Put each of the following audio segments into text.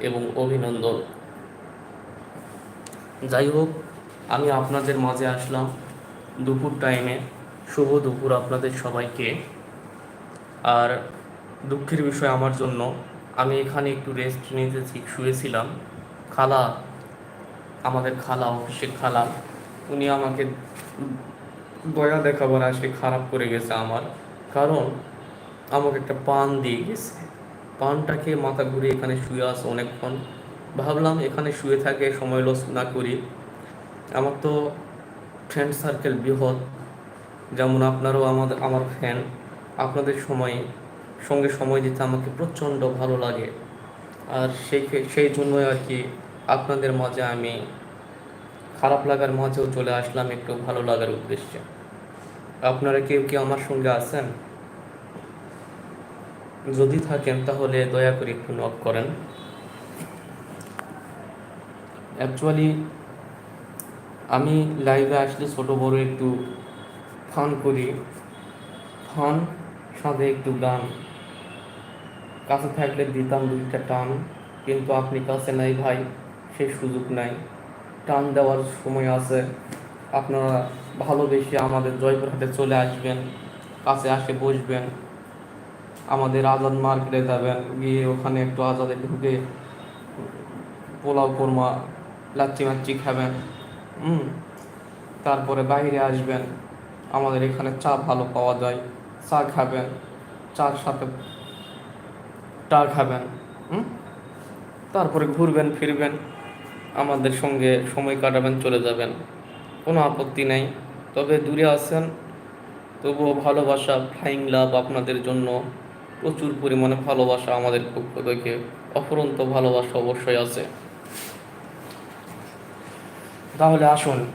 এবং অভিনন্দন। যাই হোক আমি আপনাদের মাঝে আসলাম দুপুর টাইমে শুভ দুপুর আপনাদের সবাইকে। আর দুঃখের বিষয় আমার জন্য, আমি এখানে একটু রেস্ট নিতে শুয়েছিলাম। খালা, আমাদের খালা, অফিসের খালা, উনি আমাকে দয়া দেখাবার আসলে খারাপ করে গেছে আমার। কারণ, আমাকে একটা পান দিয়ে গেছে। পানটাকে মাথা ঘুরে এখানে শুয়ে আছে অনেকক্ষণ। ভাবলাম এখানে শুয়ে থাকে, সময় লস না করি। আমার তো ফ্রেন্ড সার্কেল বৃহৎ। যেমন আপনারাও আমাদের, আমার ফ্যান আপনাদের সময়, সঙ্গে সময় দিতে আমাকে প্রচণ্ড ভালো লাগে। আর সেই সেই জন্যই আর কি আপনাদের মাঝে আমি খারাপ লাগার মাঝেও চলে আসলাম একটু ভালো লাগার উদ্দেশ্যে। আপনারা কেউ কি আমার সঙ্গে আছেন? যদি থাকেন, তাহলে দয়া করে একটু নক করেন। অ্যাকচুয়ালি আমি লাইভে আসলে ছোট বড় একটু ফান করি। ফান সাথে একটু গান। কাছে থাকলে দিতাম দুইটা টান, কিন্তু আপনি কাছে নাই ভাই সেই সুযোগ নাই। টান দেওয়ার সময় আছে। আপনারা ভালোবেসে আমাদের জয়পুরহাটে চলে আসবেন, কাছে আসে বসবেন। আমাদের আজাদ মার্কেটে যাবেন গিয়ে ওখানে একটু আজাদে ঢুকে পোলাও কোরমা লাচ্ছি মাচ্ছি খাবেন, হুম, তারপরে বাইরে আসবেন, আমাদের এখানে চা ভালো পাওয়া যায়, চা খাবেন, চার সাথে টা খাবেন, হুম, তারপরে ঘুরবেন, ফিরবেন, আমাদের সঙ্গে সময় কাটাবেন, চলে যাবেন, কোনো আপত্তি নেই, তবে দূরে আছেন, তবুও ভালোবাসা ফ্লাইং লাভ আপনাদের জন্য। প্রচুর পরিমাণে ভালোবাসা আমাদের পক্ষ থেকে। অফুরন্ত ভালোবাসা অবশ্যই আছে। তাহলে আসুন,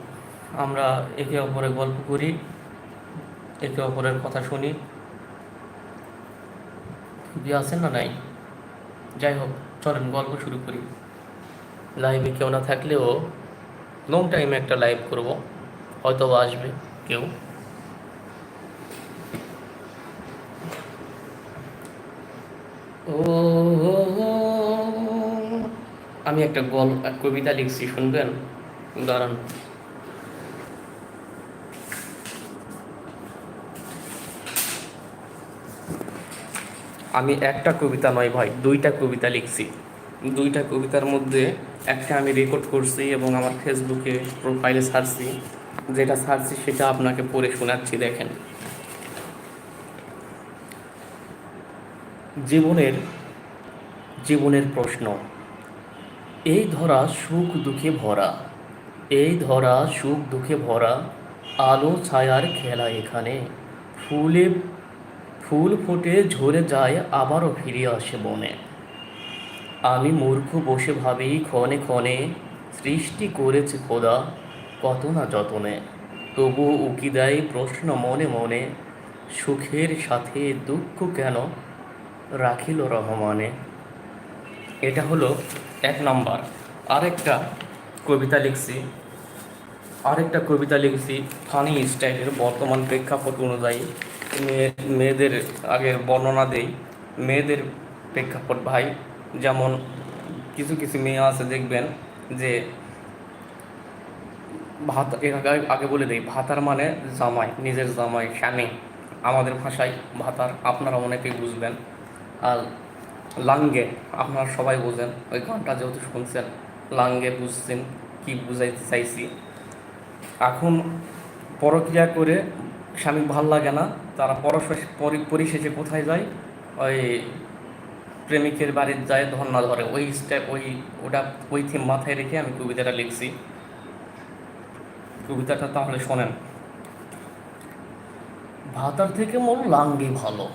আমরা একে অপরে গল্প করি, একে অপরের কথা শুনি। বিয়ে আছেন না নাই? যাই হোক, চলেন গল্প শুরু করি। লাইভে কেউ না থাকলেও লং টাইমে একটা লাইভ করব। হয়তো আসবে কেউ। আমি একটা গল্প কবিতা লিখছি, শুনবেন? দাঁড়ান। আমি একটা কবিতা নয় ভাই, দুইটা কবিতা লিখছি। দুইটা কবিতার মধ্যে একটা আমি রেকর্ড করছি এবং আমার ফেসবুকে প্রোফাইলে ছাড়ছি। যেটা ছাড়ছি সেটা আপনাকে পড়ে শোনাচ্ছি, দেখেন। জীবনের জীবনের প্রশ্ন। এই ধরা সুখ দুঃখে ভরা, এই ধরা সুখ দুঃখে ভরা, আলো ছায়ার খেলা এখানে। ফুলে, ফুল ফুটে ঝরে যায়, আবারও ফিরে আসে বনে আমি মূর্খ বসে ভাবি ক্ষণে ক্ষণে, সৃষ্টি করেছে খোদা, কত না যতনে। তবু উকি দেয় প্রশ্ন মনে মনে, সুখের সাথে দুঃখ কেন রাখিল রহমানে? এটা হলো এক নাম্বার। আরেকটা কবিতা লিখছি। আরেকটা কবিতা লিখছি ফানি স্টাইলের বর্তমান প্রেক্ষাপট অনুযায়ী। মেয়ে মেয়েদের আগের বর্ণনা দেই। মেয়েদের প্রেক্ষাপট ভাই, যেমন কিছু কিছু মেয়ে আছে দেখবেন যে ভাত, এর আগে আগে বলে দিই, ভাতার মানে জামাই, নিজের জামাই, স্বামী। আমাদের ভাষায় ভাতার আপনারা অনেকেই বুঝবেন। আর লাঙ্গে, আপনারা সবাই বোঝেন, ওই গানটা যেহেতু শুনছেন, লাঙ্গে বুঝছেন, কি বুঝাইতে চাইছি। এখন পরক্রিয়া করে স্বামী ভালো লাগে না, তারা পরশেষ পরি- পরিশেষে কোথায় যায়? ওই প্রেমিকের বাড়ির যায় ধর্না ধরে। ওই স্টেপ ওই ওটা ওই থিম মাথায় রেখে আমি কবিতাটা লিখছি। কবিতাটা তাহলে শোনেন। ভাতার থেকে মোর লাঙ্গি ভালো।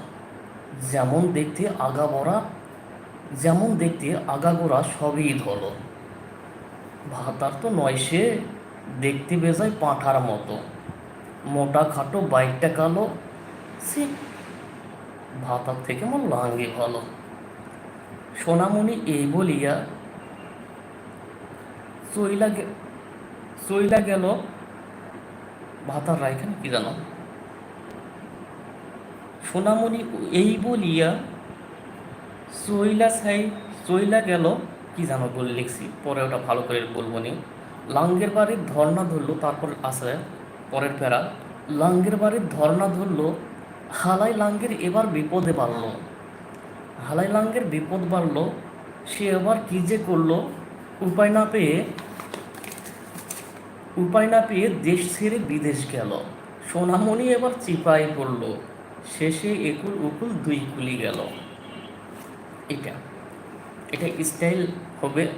যেমন দেখতে আগা বড়া যেমন দেখতে আগাগোড়া সবই ধলো। ভাতার তো নয় সে, দেখতে বেজায় পাঁঠার মতো। মোটা খাটো বাইকটা কালো সে ভাতার থেকে মোর লাঙ্গি ভালো। সোনামণি এই বলিয়া চইলা চইলা গেল। ভাতার রায়খানে কি জানো? সোনামণি এই বলিয়া চইলা ছাই চইলা গেল, কি জানো বলে লিখছি, পরে ওটা ভালো করে বলব নি। লাঙ্গের বাড়ির ধর্না ধরলো, তারপর আছে পরের প্যারা। লাঙ্গের বাড়ির ধর্না ধরলো, হালাই লাঙ্গের এবার বিপদে বাড়ল। হালাই লাঙ্গের বিপদ বাড়লো, সে এবার কি যে করল, উপায় না পেয়ে, উপায় না পেয়ে দেশ ছেড়ে বিদেশ গেল। সোনামণি এবার চিপায় পড়ল, শেষে একুল উকুল দুই কুলি গেল। এটা। এটা স্টাইল হবে,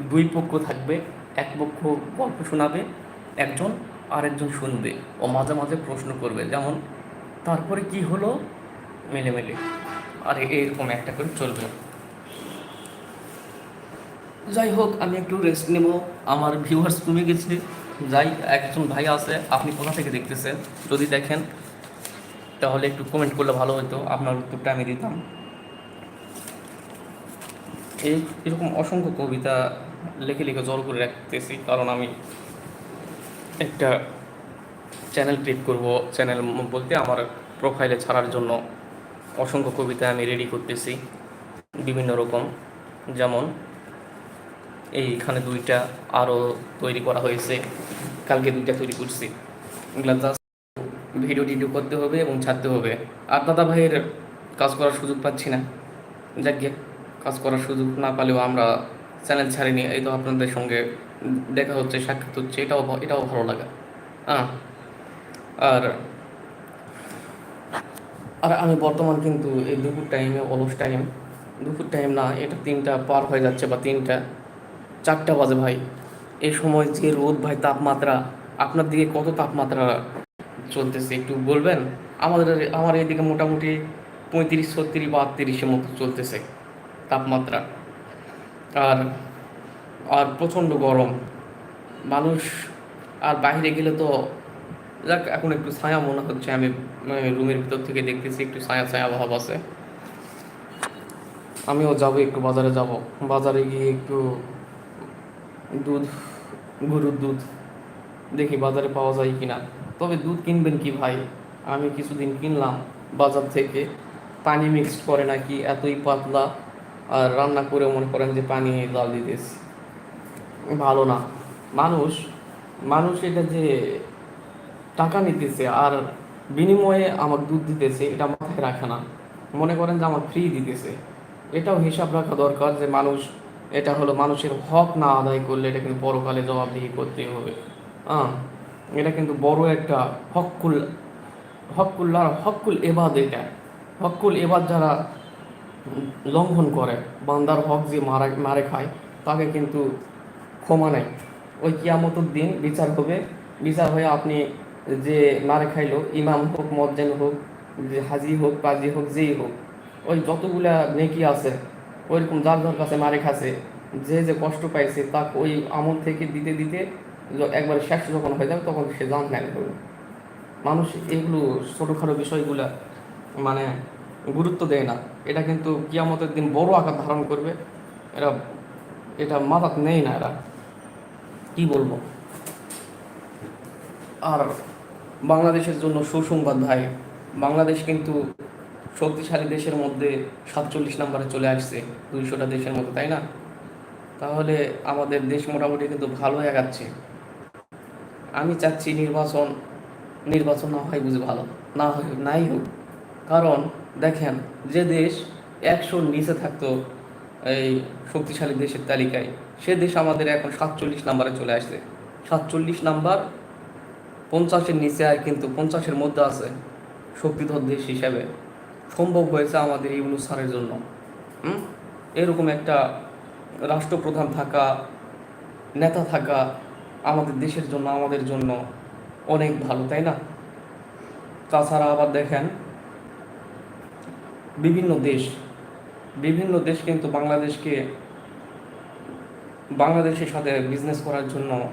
দুই পক্ষ থাকবে, এক পক্ষ গল্প শোনাবে, একজন আরেকজন শুনবে ও মাঝে মাঝে প্রশ্ন করবে, যেমন, তারপরে কি হলো? মেলে মেলে আর এরকম একটা করে চলবে। যাই হোক, আমি একটু রেস্ট নেব। আমার ভিউয়ার্স কমে গেছে। যাই, একজন ভাই আছে, আপনি কোথা থেকে দেখতেছেন? যদি দেখেন, তাহলে একটু কমেন্ট করলে ভালো হতো আপনার উত্তরটা আমি দিতাম। এই এরকম অসংখ্য কবিতা লেখে লিখে জল করে রাখতেছি কারণ আমি একটা চ্যানেল ক্রিয়েট করব চ্যানেল বলতে আমার প্রোফাইলে ছাড়ার জন্য অসংখ্য কবিতা আমি রেডি করতেছি বিভিন্ন রকম। যেমন এইখানে দুইটা আরও তৈরি করা হয়েছে কালকে দুইটা তৈরি করছি। এগুলা জাস্ট ভিডিও টিডিও করতে হবে এবং ছাড়তে হবে। আর দাদা ভাইয়ের কাজ করার সুযোগ পাচ্ছি না। যাক গে, কাজ করার সুযোগ না পালেও আমরা চ্যানেল ছাড়িনি। এই তো আপনাদের সঙ্গে দেখা হচ্ছে, সাক্ষাৎ হচ্ছে। এটাও এটাও ভালো লাগে। হ্যাঁ আর আর আমি বর্তমান কিন্তু এই দুপুর টাইমে অলস টাইম দুপুর টাইম না, এটা তিনটা পার হয়ে যাচ্ছে বা তিনটা। চারটা বাজে ভাই। এই সময় যে রোদ ভাই, তাপমাত্রা। আপনার দিকে কত তাপমাত্রা চলতেছে একটু বলবেন? আমাদের, আমার এদিকে মোটামুটি পঁয়ত্রিশ, ছত্রিশ বা আটত্রিশের মতো চলতেছে। তাপমাত্রা। আর আর প্রচণ্ড গরম। মানুষ আর বাইরে গেলে তো যাক, এখন একটু ছায়া মনে হচ্ছে। আমি রুমের ভিতর থেকে দেখতেছি একটু ছায়া ছায়া ভাব আছে। আমিও যাব, একটু বাজারে যাব। বাজারে গিয়ে একটু দুধ, গরুর দুধ দেখি বাজারে পাওয়া যায় কিনা। তবে দুধ কিনবেন কি ভাই? আমি কিছুদিন কিনলাম বাজার থেকে। পানি মিক্সড করে নাকি এতই পাতলা। আর রান্না করে মনে করেন যে পানি জল দিতেছি। ভালো না। মানুষ মানুষ এটা যে টাকা নিতেছে আর বিনিময়ে আমার দুধ দিতেছে, এটা মাথায় রাখে না। মনে করেন যে আমার ফ্রি দিতেছে। এটাও হিসাব রাখা দরকার যে মানুষ, এটা হলো মানুষের হক না আদায় করলে এটা কিন্তু পরকালে জবাবদিহি করতে হবে। হ্যাঁ এটা কিন্তু বড় একটা হকুল হকুল্লার হকুল এবাদ এটা। হকুল এবাদ যারা লঙ্ঘন করে। বান্দার হক যে মারা, মারে খায়, তাকে কিন্তু ক্ষমা নেই ওই কিয়ামতের দিন বিচার হবে। বিচার হয়ে আপনি যে মারে খাইলো, ইমাম হোক, মজ্জেন হোক, যে হাজি হোক, কাজী হোক, যেই হোক, ওই যতগুলা নেকি আছে, ওইরকম যার যার কাছে মারে খাচ্ছে যে যে কষ্ট পাইছে, তাকে ওই আমল থেকে দিতে দিতে একবারে শেষ যখন হয়ে যাবে, তখন সে জান জ্ঞান করবে মানুষ এগুলো ছোটোখাটো বিষয়গুলা মানে গুরুত্ব দেয় না। এটা কিন্তু কিয়ামতের দিন বড় আকার ধারণ করবে। এরা, এটা মাথাত নেই না এরা। কি বলব? আর বাংলাদেশের জন্য সুসংবাদ ভাই, বাংলাদেশ কিন্তু শক্তিশালী দেশের মধ্যে সাতচল্লিশ নম্বরে চলে আসছে, দুইশোটা দেশের মতো, তাই না? তাহলে আমাদের দেশ মোটামুটি কিন্তু ভালো আগাচ্ছে আমি চাচ্ছি নির্বাচন নির্বাচন না হয় বুঝে ভালো, না হয়, নাই হোক। কারণ দেখেন যে দেশ একশোর নিচে থাকতো এই শক্তিশালী দেশের তালিকায়, সে দেশ আমাদের এখন সাতচল্লিশ নাম্বারে চলে আসছে। সাতচল্লিশ নাম্বার পঞ্চাশের নিচে আর কিন্তু পঞ্চাশের মধ্যে আছে শক্তিধর দেশ হিসাবে। সম্ভব হয়েছে আমাদের এই অনুষ্ঠানের জন্য? এরকম একটা রাষ্ট্রপ্রধান থাকা, নেতা থাকা আমাদের দেশের জন্য, আমাদের জন্য অনেক ভালো, তাই না? তাছাড়া আবার দেখেন বিভিন্ন দেশ বিভিন্ন দেশ কিন্তু বাংলাদেশকে, বাংলাদেশের সাথে বিজনেস করার জন্য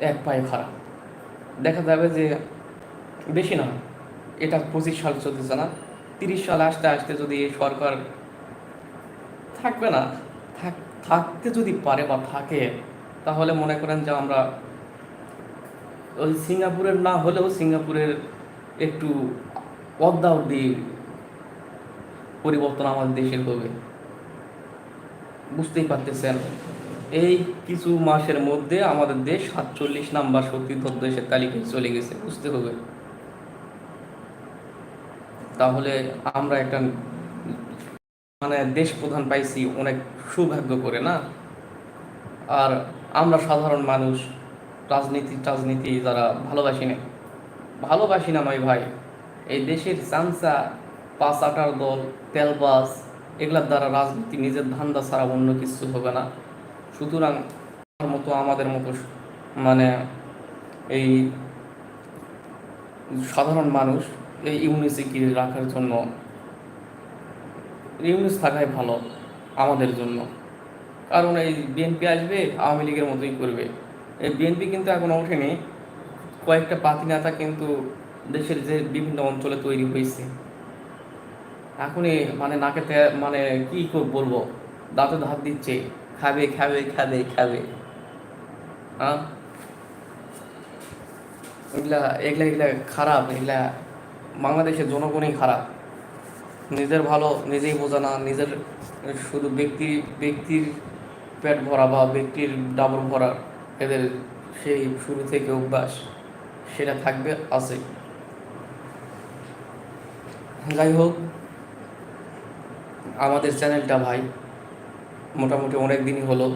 এক পায়ে খারাপ দেখা যাবে যে বেশি না এটা পঁচিশ সাল চলতেছে না। তিরিশ সাল আসতে আসতে যদি সরকার থাকবে না, থাক- থাকতে যদি পারে বা থাকে, তাহলে মনে করেন যে আমরা ওই সিঙ্গাপুরের না হলেও সিঙ্গাপুরের একটু অদ্দা অব্দি পরিবর্তন আমাদের দেশের হবে। বুঝতেই পারতেছেন? এই কিছু মাসের মধ্যে আমাদের দেশ সাতচল্লিশ নাম্বার সত্যিধর দেশের তালিকায় চলে গেছে, বুঝতে হবে। তাহলে আমরা একটা মানে দেশ প্রধান পাইছি অনেক সৌভাগ্য করে, না? আর আমরা সাধারণ মানুষ, রাজনীতি টাজনীতি যারা ভালোবাসি না ভালোবাসি না নয় ভাই। এই দেশের চামচা পাঁচ আটার দল তেলবাস এগুলার দ্বারা রাজনীতি নিজের ধান্দা ছাড়া অন্য কিছু হবে না। সুতরাং মতো আমাদের মতো মানে এই সাধারণ মানুষ এই ইউনিসিটি রাখার জন্য, ইউনিস থাকাই ভালো আমাদের জন্য। কারণ এই বিএনপি আসবে, আওয়ামী লীগের মতোই করবে। এই বিএনপি কিন্তু এখনও ওঠেনি। কয়েকটা পাতি নেতা কিন্তু দেশের যে বিভিন্ন অঞ্চলে তৈরি হয়েছে। এখনই মানে নাকে মানে কি বলব? দাঁতে ধার দিচ্ছে। খাবে খাবে খাবে খাবে। হ্যাঁ? এগুলা এগুলা এগুলা খারাপ, এগুলা বাংলাদেশের জনগণই খারাপ। নিজের ভালো নিজেই বোঝা না, নিজের শুধু ব্যক্তি, ব্যক্তির পেট ভরা বা ব্যক্তির ডাবল ভরা, এদের সেই শুরু থেকে অভ্যাস, সেটা থাকবে, আছে। যাই হোক আমাদের চ্যানেলটা ভাই, মোটামুটি অনেক দিনই হলো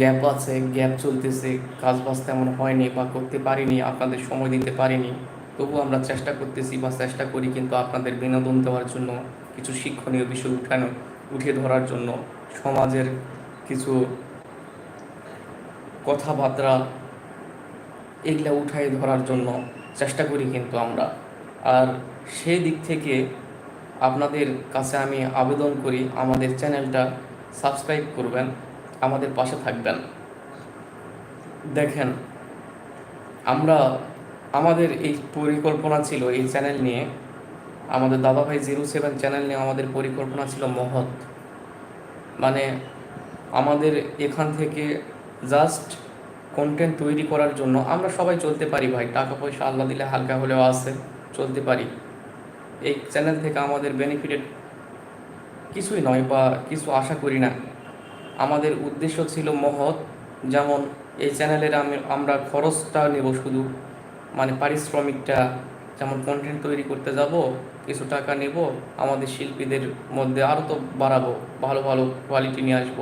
গ্যাপ আছে গ্যাপ চলতেছে কাজ বাজ তেমন হয়নি বা করতে পারিনি, আপনাদের সময় দিতে পারিনি, তবু আমরা চেষ্টা করতেছি বা চেষ্টা করি কিন্তু আপনাদের বিনোদন দেওয়ার জন্য, কিছু শিক্ষণীয় বিষয় উঠানো, উঠিয়ে ধরার জন্য, সমাজের কিছু কথাবার্তা এগুলা উঠাই ধরার জন্য চেষ্টা করি কিন্তু আমরা। আর সেই দিক থেকে আপনাদের কাছে আমি আবেদন করি, আমাদের চ্যানেলটা সাবস্ক্রাইব করবেন, আমাদের পাশে থাকবেন। দেখেন, আমরা, আমাদের এই পরিকল্পনা ছিল এই চ্যানেল নিয়ে, আমাদের দাদাভাই জিরো সেভেন চ্যানেল নিয়ে আমাদের পরিকল্পনা ছিল মহৎ। মানে আমাদের এখান থেকে জাস্ট কন্টেন্ট তৈরি করার জন্য আমরা সবাই চলতে পারি ভাই, টাকা পয়সা আল্লাহ দিলে হালকা হলেও আছে, চলতে পারি। এই চ্যানেল থেকে আমাদের বেনিফিটেড কিছুই নয় বা কিছু আশা করি না। আমাদের উদ্দেশ্য ছিল মহৎ, যেমন এই চ্যানেলের আমি, আমরা খরচটা নেব শুধু মানে পারিশ্রমিকটা, যেমন কন্টেন্ট তৈরি করতে যাব, কিছু টাকা নেব, আমাদের শিল্পীদের মধ্যে আরও তো বাড়াবো, ভালো ভালো কোয়ালিটি নিয়ে আসব।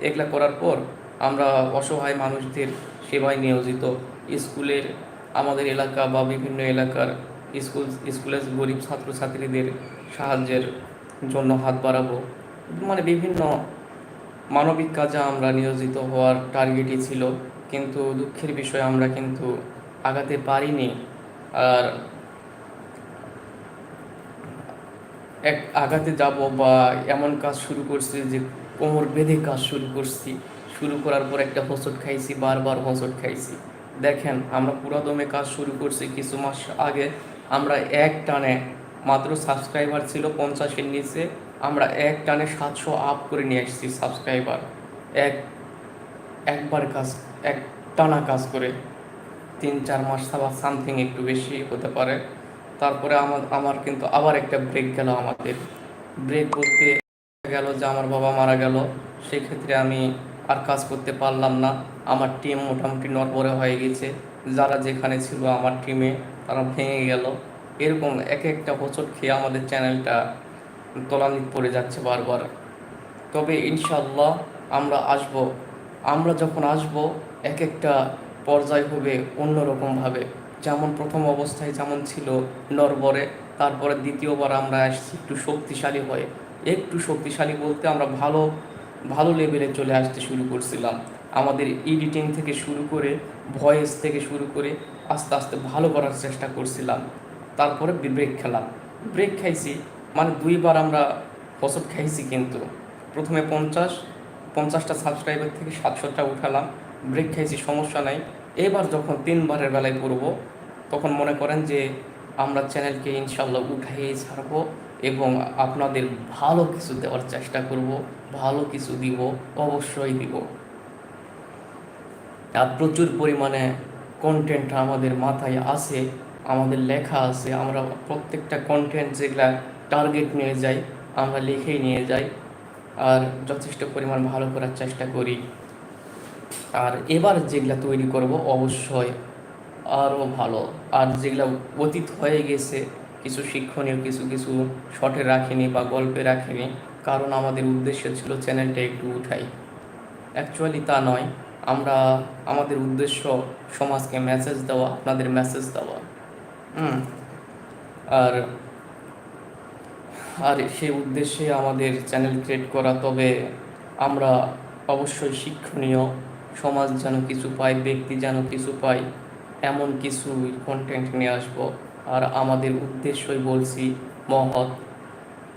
এগুলা করার পর আমরা অসহায় মানুষদের সেবায় নিয়োজিত। স্কুলের, আমাদের এলাকা বা বিভিন্ন এলাকার স্কুল স্কুলের গরিব ছাত্রছাত্রীদের সাহায্যের জন্য হাত বাড়াবো। মানে বিভিন্ন মানবিক কাজে আমরা নিয়োজিত হওয়ার টার্গেটই ছিল। কিন্তু দুঃখের বিষয়, আমরা কিন্তু আগাতে পারিনি। আর এক, আগাতে যাব বা এমন কাজ শুরু করছি যে কোমর বেঁধে কাজ শুরু করছি। শুরু করার পর একটা হোঁচট খাইছি, বারবার হোঁচট খাইছি। দেখেন, আমরা পুরাদমে কাজ শুরু করছি কিছু মাস আগে। আমরা এক টানে মাত্র সাবস্ক্রাইবার ছিল পঞ্চাশের নিচে, আমরা এক টানে সাতশো আপ করে নিয়ে এসেছি সাবস্ক্রাইবার এক, একবার কাজ, এক টানা কাজ করে তিন, চার মাস বা সামথিং একটু বেশি হতে পারে। তারপরে আমার আমার কিন্তু আবার একটা ব্রেক গেল আমাদের। ব্রেক বলতে গেল যে আমার বাবা মারা গেল, সেক্ষেত্রে আমি আর কাজ করতে পারলাম না। আমার টিম মোটামুটি নড়বড়ে হয়ে গেছে। যারা যেখানে ছিল আমার টিমে তারা ভেঙে গেল। এরকম এক একটা হোঁচট খেয়ে আমাদের চ্যানেলটা তলানিত পড়ে যাচ্ছে বারবার। তবে ইনশাল্লাহ আমরা আসব। আমরা যখন আসব, এক একটা পর্যায় হবে অন্যরকমভাবে যেমন প্রথম অবস্থায় যেমন ছিল নরবরে, তারপরে দ্বিতীয়বার আমরা আসছি একটু শক্তিশালী হয়ে। একটু শক্তিশালী বলতে আমরা ভালো ভালো লেভেলে চলে আসতে শুরু করছিলাম। আমাদের এডিটিং থেকে শুরু করে ভয়েস থেকে শুরু করে আস্তে আস্তে ভালো করার চেষ্টা করছিলাম। তারপরে ব্রেক খেলাম। ব্রেক খাইছি মানে দুইবার আমরা হোঁচট খাইছি কিন্তু। প্রথমে পঞ্চাশ, পঞ্চাশটা সাবস্ক্রাইবার থেকে সাতশোটা উঠালাম। ব্রেক খাইছি, সমস্যা নাই। এবার যখন তিনবারের বেলায় পড়ব, তখন মনে করেন যে আমরা চ্যানেলকে ইনশাল্লাহ উঠাইয়ে ছাড়বো এবং আপনাদের ভালো কিছু দেওয়ার চেষ্টা করব, ভালো কিছু দিব, অবশ্যই দিব। প্রচুর পরিমাণে কন্টেন্ট আমাদের মাথায় আছে আমাদের লেখা আছে আমরা প্রত্যেকটা কন্টেন্ট যেগুলা টার্গেট নিয়ে যাই, আমরা লিখেই নিয়ে যাই আর যথেষ্ট পরিমাণ ভালো করার চেষ্টা করি। আর এবার যেগুলা তৈরি করব অবশ্যই আরও ভালো। আর যেগুলা অতীত হয়ে গেছে, কিছু শিক্ষণীয়, কিছু কিছু শটে রাখিনি বা গল্পে রাখিনি, কারণ আমাদের উদ্দেশ্য ছিল চ্যানেলটা একটু উঠাই। অ্যাকচুয়ালি তা নয়। আমরা আমাদের উদ্দেশ্য সমাজকে মেসেজ দেওয়া, আপনাদের মেসেজ দেওয়া। হুম। আর আর সেই উদ্দেশ্যে আমাদের চ্যানেল ক্রিয়েট করা, তবে আমরা অবশ্যই শিক্ষণীয়। সমাজ যেন কিছু পায়, ব্যক্তি যেন কিছু পায়, এমন কিছু কন্টেন্ট নিয়ে আসব। আর আমাদের উদ্দেশ্যই বলছি, মহৎ।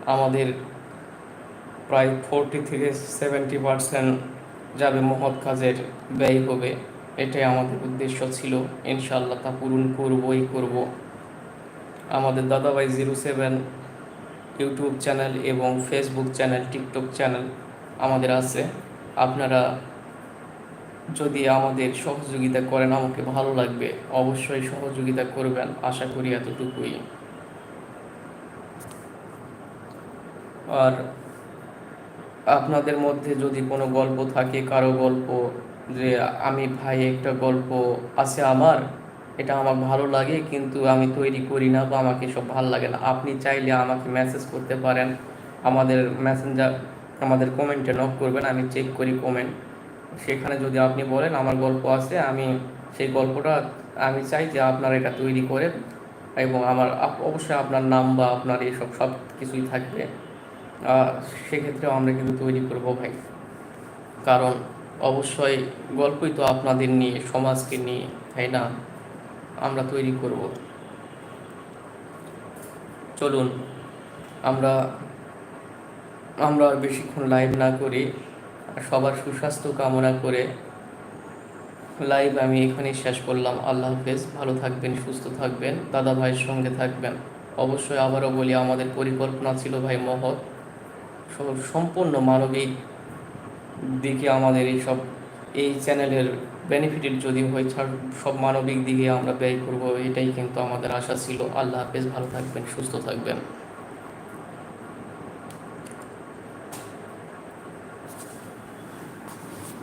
আমাদের প্রায় ফোরটি থেকে সেভেন্টি পার্সেন্ট যাবে মহৎ কাজের ব্যয় হবে। এটাই আমাদের উদ্দেশ্য ছিল। ইনশাল্লাহ তা পূরণ করবই করব। আমাদের দাদাভাই জিরো সেভেন ইউটিউব চ্যানেল এবং ফেসবুক চ্যানেল, টিকটক চ্যানেল আমাদের আছে। আপনারা যদি আমাদের সহযোগিতা করেন, আমাকে ভালো লাগবে। অবশ্যই সহযোগিতা করবেন, আশা করি এতটুকুই। আর আপনাদের মধ্যে যদি কোনো গল্প থাকে, কারও গল্প যে আমি ভাই একটা গল্প আছে আমার, এটা আমার ভালো লাগে, কিন্তু আমি তৈরি করি না বা আমাকে সব ভালো লাগে না। আপনি চাইলে আমাকে মেসেজ করতে পারেন, আমাদের মেসেঞ্জার আমাদের কমেন্টে নক করবেন, আমি চেক করি কমেন্ট সেখানে যদি আপনি বলেন, আমার গল্প আছে, আমি সেই গল্পটা, আমি চাই যে আপনারা এটা তৈরি করেন এবং আমার, অবশ্যই আপনার নাম বা আপনার এইসব সব কিছুই থাকবে। সেক্ষেত্রেও আমরা কিন্তু তৈরি করব ভাই। কারণ অবশ্যই গল্পই তো আপনাদের নিয়ে, সমাজকে নিয়ে, তাই না? আমরা তৈরি করব। চলুন, আমরা আমরা আর বেশিক্ষণ লাইভ না করি, সবার সুস্বাস্থ্য কামনা করে লাইভ আমি এখানেই শেষ করলাম। আল্লাহ হাফেজ, ভালো থাকবেন, সুস্থ থাকবেন। দাদা ভাইয়ের সঙ্গে থাকবেন। অবশ্যই আবারও বলি, আমাদের পরিকল্পনা ছিল ভাই মহৎ। সম্পূর্ণ মানবিক দিকে আমাদের এই সব, এই চ্যানেলের বেনিফিটেড যদি হয় সব মানবিক দিকে আমরা ব্যয় করব, এটাই কিন্তু আমাদের আশা ছিল। আল্লাহ হাফেজ, ভালো থাকবেন, সুস্থ থাকবেন।